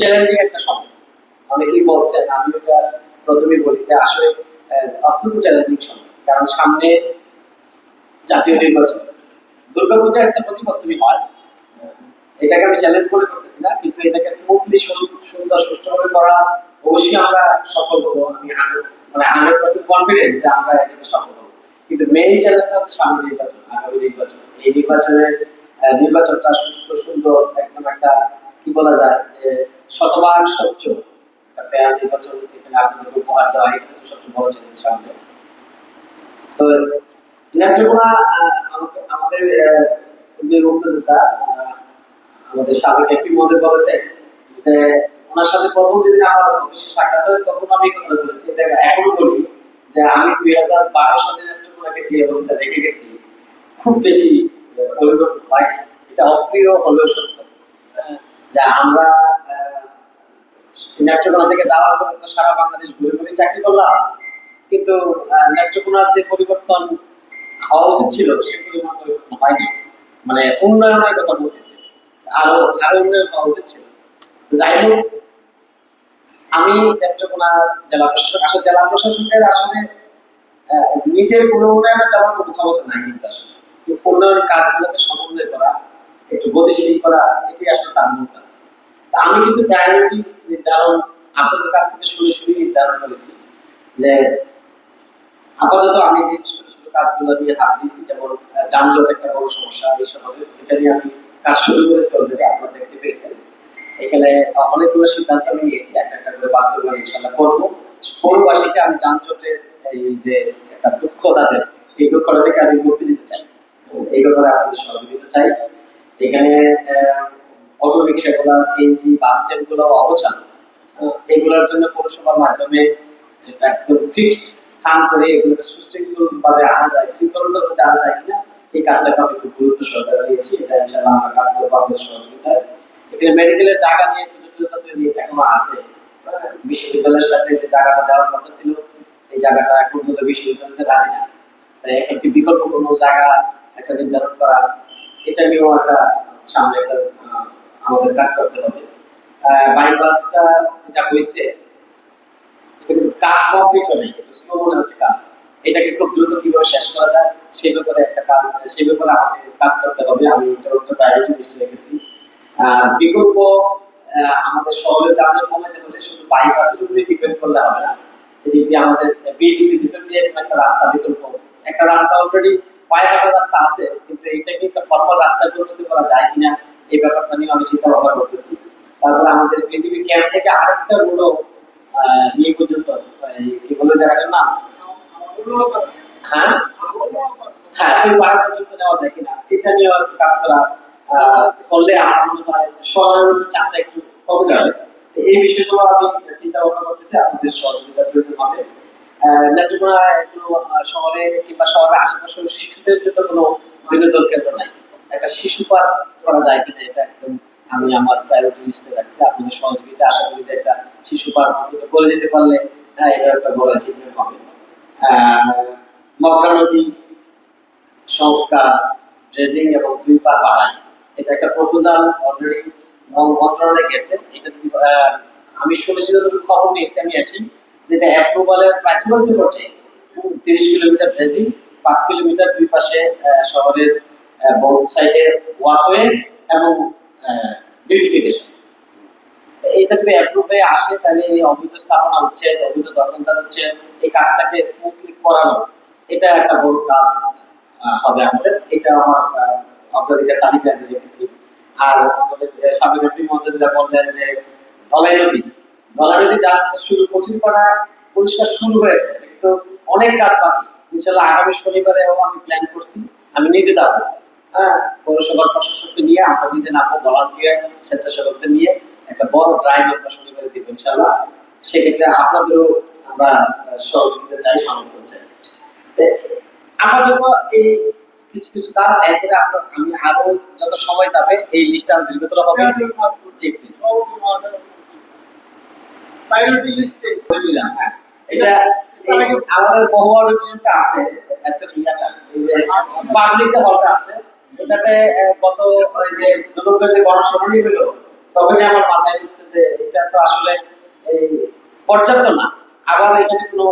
Challenging একটা সময়। অনেকেই বলছেন আমি এটা প্রথমেই বলি যে আসলে অত্যন্ত চ্যালেঞ্জিং সময়। কারণ সামনে জাতীয় নির্বাচন। দুর্গাপূজা একটা প্রতি বছরই হয়। এটাকে আমি চ্যালেঞ্জ মনে করতেছি না, কিন্তু এটাকে স্মুথলি সুন্দর সুষ্ঠুভাবে করা অবশ্যই আমরা সফল হব। আমি 100 মানে হান্ড্রেড পার্সেন্ট কনফিডেন্ট যে আমরা এটাতে সফল হব। কিন্তু মেইন চ্যালেঞ্জটা হচ্ছে সামনে নির্বাচন, আগামী নির্বাচন। এই নির্বাচনের নির্বাচনটা সুস্থ সুন্দর, একদম একটা কি বলা যায়, যে শতভাগ স্বচ্ছ ওনার সাথে প্রথম সাক্ষাৎ তখন আমি বলেছি। এখনও বলি যে, আমি দুই হাজার বারো সালে নেত্রকোনাকে যে অবস্থা রেখে গেছি, খুব বেশি এটা অপ্রিয় হলেও সত্য। আমরা নেত্রকোনা থেকে যাওয়ার তো সারা বাংলাদেশ ঘুরে ঘুরে চাকরি করলাম। কিন্তু নেত্রকোনার যে পরিবর্তন হওয়া উচিত ছিল, সে পরিবর্তন হয়নি। মানে উন্নয়নের কথা বলতেছি। আরও আরও উন্নয়ন হওয়া উচিত ছিল। যাই হোক, আমি নেত্রকোনা জেলা প্রশাসক, আসলে জেলা প্রশাসকের আসলে নিজের কোনো উন্নয়নের তেমন কোনো ক্ষমতা নাই কিন্তু আসলে। কিন্তু উন্নয়ন কাজগুলোকে সমন্বয় করা একটু গতিশীল করা এটি আসলে তার মূল কাজ। তা আমি কিছু প্রায়োরিটি নির্ধারণ আপনাদের কাছ থেকে শুনে শুনে নির্ধারণ করেছি যে আপাতত আমি যে ছোট ছোট কাজগুলো নিয়ে হাত দিয়েছি, যেমন যানজট একটা বড় সমস্যা এই শহরে এটা নিয়ে আমি কাজ শুরু করেছি অলরেডি আপনারা দেখতে পেয়েছেন। এখানে অনেকগুলো সিদ্ধান্ত আমি নিয়েছি, একটা একটা করে বাস্তবায়ন ইনশাল্লাহ করব। পৌরবাসীকে আমি যানজটের এই যে একটা দুঃখ তাদের এই দুঃখটা থেকে আমি মুক্তি দিতে চাই। এই ব্যাপারে আপনাদের সহযোগিতা চাই। এখানে অটো রিক্সা গুলা সিএনজি বাস স্ট্যান্ডগুলো অবসান এগুলোর জন্য পৌরসভার মাধ্যমে একদম ফিক্সড স্থান করে এগুলোকে সুশৃঙ্খল ভাবে আনা যায় আনা যায় কিনা, এই আমি খুব গুরুত্ব সহকারে নিয়েছি। এটা আমরা কাজ করব আপনাদের সহযোগিতায়। এখানে মেডিকেলের জায়গা নিয়ে জটিলতা তৈরি এখনও আছে। বিশ্ববিদ্যালয়ের সাথে যে জায়গাটা দেওয়ার কথা ছিল, এই জায়গাটা এখন বিশ্ববিদ্যালয়তে রাজি না। তাই বিকল্প কোনো জায়গা, একটা নির্ধারণ করা এটা নিয়েও একটা সামনে আমাদের কাজ করতে হবে। বাইপাসটা যেটা হয়েছে কাজ কমপ্লিট নাই, একটু স্লো মনে হচ্ছে কাজ। এটাকে খুব দ্রুত কীভাবে শেষ করা যায়, সেই ব্যাপারে একটা কাজ, সেই ব্যাপারে আমাকে কাজ করতে হবে। আমি এটা প্রায়োরিটি লিস্টে রেখেছি বিকল্প আমাদের শহরে যানজট কমাতে হলে শুধু বাইপাসের উপরে ডিপেন্ড করলে হবে না। এদিক দিয়ে আমাদের বিএডিসি ভিতর দিয়ে একটা রাস্তা বিকল্প। একটা রাস্তা অলরেডি পায়ে রাস্তা আছে, কিন্তু এটাকে একটা ফর্মাল রাস্তা পরিণত করা যায় কিনা, এই ব্যাপারটা নিয়ে আমি চিন্তা ভাবনা করতেছি। তারপরে আমাদের বিসিবি ক্যাম্প থেকে আরেকটা রোডও ইয়ে পর্যন্ত কি বলে জায়গাটার নাম? হ্যাঁ? হ্যাঁ এটা নিয়ে কাজ করা করলে শহরের চাপটা একটু কমে যাবে। তো এই বিষয়গুলো আমি চিন্তা ভাবনা করতেছি, আপনাদের সহযোগিতার প্রয়োজন হবে। নেত্রকোনা কোনো শহরে কিংবা শহরের আশেপাশে শিশুদের জন্য কোনো বিনোদন কেন্দ্র নাই। একটা শিশু পার্ক করা যায় কিনা এটা একদম আমি আমার লিস্টে রাখছি। আপনাদের সহযোগিতা আশা করি যে একটা শিশু পার্ক করে যেতে পারলে হ্যাঁ এটা একটা বড় অ্যাচিভমেন্ট হবে। নদী সংস্কার ড্রেজিং এবং দুই পা বাড়াই, এটা একটা প্রপোজাল অলরেডি মন্ত্রণালয়ে গেছে। এটা যদি আমি শুনেছি খবর নিয়েছি, আমি আসি যেটা অ্যাপ্রুভালের প্রায় চূড়ান্ত পর্যায়ে তিরিশ কিলোমিটার ড্রেজিং পাঁচ কিলোমিটার দুই পাশে শহরের বোর্ড ওয়াকওয়ে এবং বিউটিফিকেশন এটা যদি অ্যাপ্রুভ হয়ে আসে, তাহলে এই অবৈধ স্থাপনা হচ্ছে, অবৈধ দখলদার হচ্ছে, এই কাজটাকে স্মুথলি করানো, এটা একটা বড় কাজ হবে আমাদের। এটা আমার অগ্রাধিকার আমি আর আমাদের সাবেক যেটা বললেন যে ধলাই নদী ধলাই জাস্ট শুরু কঠিন করা পরিষ্কার শুরু হয়েছে। কিন্তু অনেক কাজ বাকি। ইনশাল্লাহ আগামী শনিবারেও আমি প্ল্যান করছি। আমি নিজে যাব। হ্যাঁ পৌরসভার প্রশাসককে নিয়ে আমরা নিজে নামবো ভলান্টিয়ার স্বেচ্ছাসেবকদের নিয়ে। একটা বড় ড্রাইভ আমরা শনিবারে দিব ইনশাল্লাহ। সেক্ষেত্রে আপনাদেরও আমরা সহযোগিতা চাই সমর্থন চাই। আপাতত এই কিছু কিছু কাজ এরপরে আপনার আমি আরও যত সময় যাবে এই লিস্টটা আরও দীর্ঘতর হবে। জি প্লিজ প্রায়োরিটি লিস্টে হ্যাঁ। এটা আমাদের বহু অডিটোরিয়ামটা আছে পাবলিক যে হলটা আছে, এটাতে গত ওই যে দুদকের যে গণশুনানি হলো তখনই আমার মাথায় ঢুকছে যে এটা তো আসলে পর্যাপ্ত না। আবার এখানে কোনো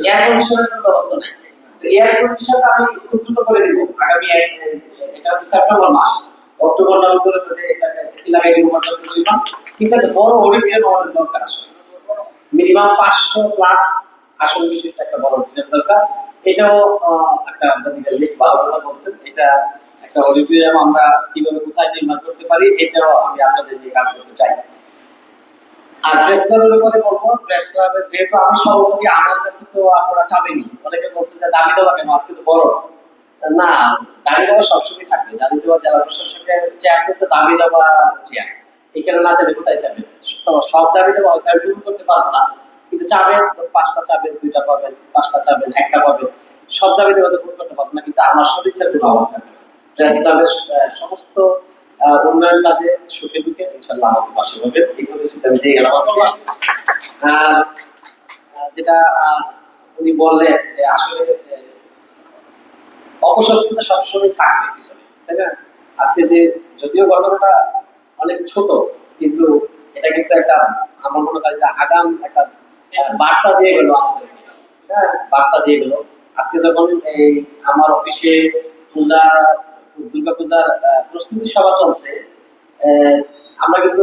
এয়ার কন্ডিশনের কোনো ব্যবস্থা নেই। এয়ার কন্ডিশন আমি দ্রুত করে দিব। আগামী এটা হচ্ছে সেপ্টেম্বর মাস। অক্টোবর কীভাবে কোথায় নির্মাণ করতে পারি, এটাও আমি আপনাদের কাজ করতে চাই। আর বলব যেহেতু আমি সভাপতি, আমার কাছে তো আপনারা চাবেনি অনেকে বলছে যে দাবি দেওয়া কেন? আজকে তো বড়। না দাবি দেওয়া সবসময় থাকবে। দাবি দেওয়া জেলা প্রশাসকের চেয়ারটা তো দাবি দেওয়া চেয়ার এখানে না চাইলে কোথায় চাবেন তো সব দাবি দেওয়া হয়তো আমি করতে পারব না। কিন্তু চাবেন পাঁচটা চাবেন দুইটা পাবেন পাঁচটা চাবেন একটা পাবেন। সব দাবি দেওয়া তো পূরণ করতে পারব না কিন্তু আমার সদিচ্ছার কোনো অভাব থাকবে না। প্রেস ক্লাবের আহ, সমস্ত উন্নয়ন কাজে সুখে দুঃখে ইনশাল্লাহ আমাকে পাশে হবে এই প্রতিশ্রুতি আমি দিয়ে গেলাম যেটা উনি বললেন যে আসলে অপশব্দতা সবসময় থাকবে পিছনে, তাই না? আজকে যে, যদিও ঘটনাটা অনেক ছোট, কিন্তু এটা কিন্তু একটা, আমার মনে হয় যে আগাম একটা বার্তা দিয়ে গেল আমাদেরকে হ্যাঁ? বার্তা দিয়ে গেল। আজকে যখন এই আমার অফিসে পূজা দুর্গা পূজার প্রস্তুতি সভা চলছে আমরা কিন্তু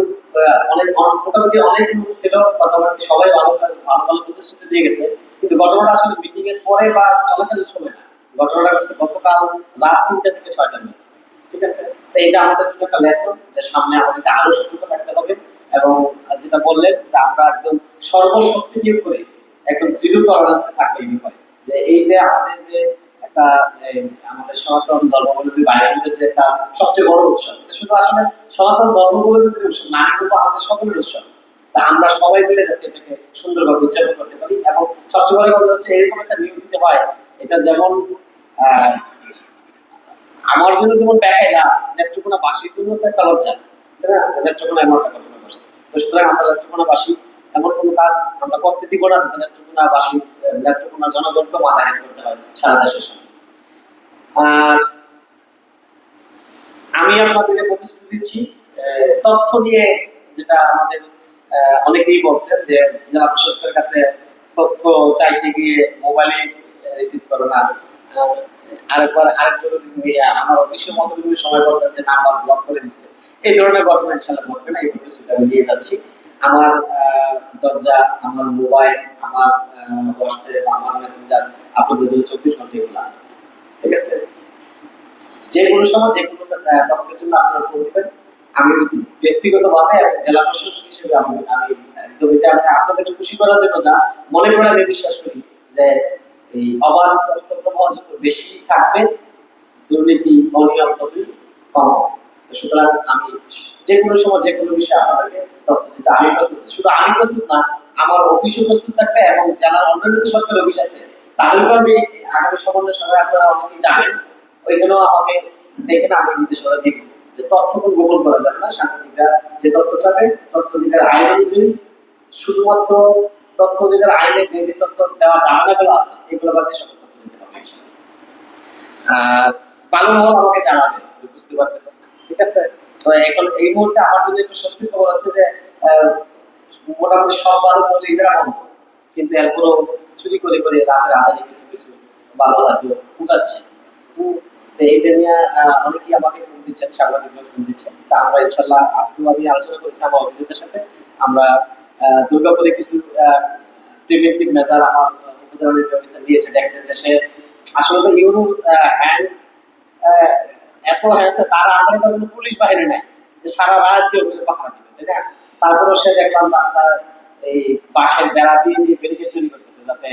অনেক মোটামুটি অনেক লোক ছিল, কথাবার্তা সবাই ভালো ভালো ভালো প্রতিশ্রুতি দিয়ে গেছে। কিন্তু ঘটনাটা আসলে মিটিং এর পরে বা চলাকালীন সময় না। ঘটনাটা ঘটছে গতকাল রাত তিনটা থেকে ছয়টার মধ্যে ঠিক আছে? তো এটা আমাদের জন্য একটা লেসন যে সামনে আমাদেরকে আরও সতর্ক থাকতে হবে এবং যেটা বললেন যে আমরা একদম সর্বশক্তি নিয়োগ করে একদম জিরো টলারেন্সে থাকবে এই ব্যাপারে। যে এই যে আমাদের যে একটা আমাদের সনাতন ধর্মাবলম্বী বোনদের যে একটা সবচেয়ে বড় উৎসব, এটা শুধু আসলে সনাতন ধর্মাবলম্বীদের উৎসব না বলব আমাদের সকলের উৎসব। তা আমরা সবাই মিলে যাতে এটাকে সুন্দরভাবে উদযাপন করতে পারি এবং সবচেয়ে বড় কথা হচ্ছে এরকম একটা নিয়ম দিতে হয়, এটা যেমন আমার জন্য যেমন বেকায়দা নেত্রকোনা বাসীর জন্য তো একটা লজ্জা না? নেত্রকোনা ঘটনা ঘটছে। তো সুতরাং আমরা নেত্রকোনা বাসী, এমন কোনো কাজ আমরা করতে দিব না যাতে নেত্রকোনা বাসী নেত্রকোনা জনগণকে করতে হয় সারা দেশের সঙ্গে আর আমি আপনাদেরকে প্রতিশ্রুতি দিচ্ছি তথ্য নিয়ে যেটা আমাদের অনেকেই বলছেন যে জেলা প্রশাসকের কাছে তথ্য চাইতে গিয়ে মোবাইলে রিসিভ করো না। সময় যে আমি আপনাদের কোনো সময় যে তথ্যের জন্য আপনারা ফোন আমি ব্যক্তিগতভাবে জেলা প্রশাসক হিসেবে আমি আপনাদেরকে খুশি করার জন্য যা মনে করে আমি বিশ্বাস করি যে এই অবাধ বেশি থাকবে, দুর্নীতি, অনিয়ম ততই কম সুতরাং আমি যে কোনো সময় যে কোনো বিষয়ে আপনাদেরকে তথ্য দিতে আমি প্রস্তুত। শুধু আমি প্রস্তুত না, আমার অফিসও প্রস্তুত থাকবে এবং জেলার অন্যান্য সরকারি অফিস আছে তাদেরকেও আমি আগামী সমন্বয় সভায় আপনারা অনেকে যাবেন। ওইখানেও আমাকে দেখে না, আমি নির্দেশনা দিব। যে তথ্য কোনো গোপন করা যাবে না, সাংবাদিকরা যে তথ্য চাবে, তথ্য অধিকার আইন অনুযায়ী শুধুমাত্র তথ্য অধিকার আইনে যে যে তথ্য দেওয়া আছে, এগুলো বাদে তথ্য দিতে হবে আমাকে জানাবে বুঝতে পারতেছি ঠিক আছে? তো এখন এই মুহূর্তে আমার জন্য একটু খবর হচ্ছে যে মোটামুটি সব বালু বন্ধ, কিন্তু চুরি করে করে রাতের আধারে কিছু কিছু বালু উঠাচ্ছে। এইটা নিয়ে অনেকেই আমাকে ফোন দিচ্ছেন, সাংবাদিকরা ফোন দিচ্ছেন। তা আমরা ইনশাল্লাহ আজকেও আমি আলোচনা করেছি আমার সাথে, আমরা দুর্গাপুরে কিছু প্রিভেন্টিভ মেজার আমার আসলে তো হ্যান্ডস এত হ্যান্ডস তার তো কোনো পুলিশ বাহিনী নাই, যে সারা রাত কেউ পাহারা দিবে, তাই না? তারপরেও সে দেখলাম এই বাঁশের বেড়া দিয়ে দিয়ে ব্যারিকেড তৈরি করতেছে, যাতে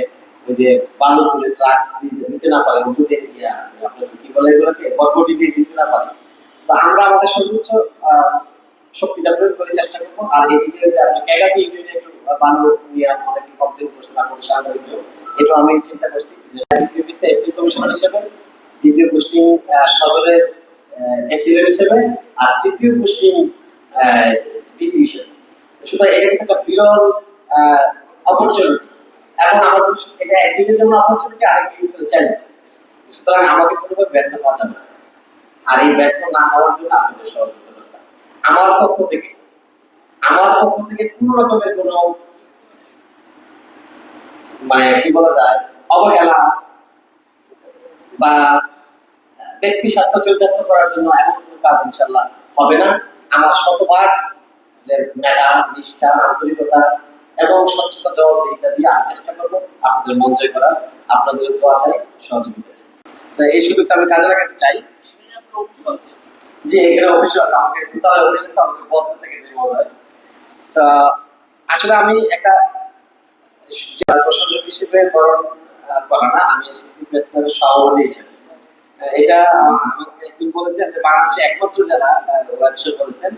ওই যে বালু তুলে ট্রাক নিতে না পারে উঠে কি বলে এগুলোকে দিয়ে দিতে না পারে। তো আমরা আমাদের সর্বোচ্চ শক্তিটা প্রয়োগ করে চেষ্টা করব। আর এদিকে একটু বালু নিয়ে কমপ্লেন সাংবাদিকগুলো এটা আমি চিন্তা করছি যে এসটি কমিশনার হিসেবে, দ্বিতীয় সদরের হিসেবে, আর তৃতীয় ডিসি হিসেবে। সুতরাং এটা কিন্তু একটা বিরল অপরচুনিটি এবং আমার এটা একদিকের জন্য অপরচুনিটি আরেকদিকে চ্যালেঞ্জ সুতরাং আমাকে কোনোভাবে ব্যর্থ যাবে না। আর এই ব্যর্থ না হওয়ার জন্য আপনাদের সহযোগিতা। আমার পক্ষ থেকে, আমার পক্ষ থেকে কোন রকমের কোন মানে কি বলা যায়, অবহেলা বা ব্যক্তি স্বার্থ চরিতার্থ করার জন্য এমন কোনো কাজ ইনশাল্লাহ হবে না। আমার শতভাগ যে মেধা নিষ্ঠা আন্তরিকতা এবং স্বচ্ছতা, জবাবদিহিতা দিয়ে আমি চেষ্টা করব আপনাদের মন জয় করার। আপনাদের দোয়া চাই সহযোগিতা চাই এই সুযোগটা আমি কাজে লাগাতে চাই। যে এখানে অফিস আছে, আমাকে তারা অফিস আছে, আমাকে বলছে সেক্রেটারি মহোদয়। তা আসলে আমি একটা হিসেবে বরণ করা না, আমি এসেছি সভাপতি হিসেবে। এটা একজন বলেছেন যে বাংলাদেশে একমাত্র যারা বলেছেন।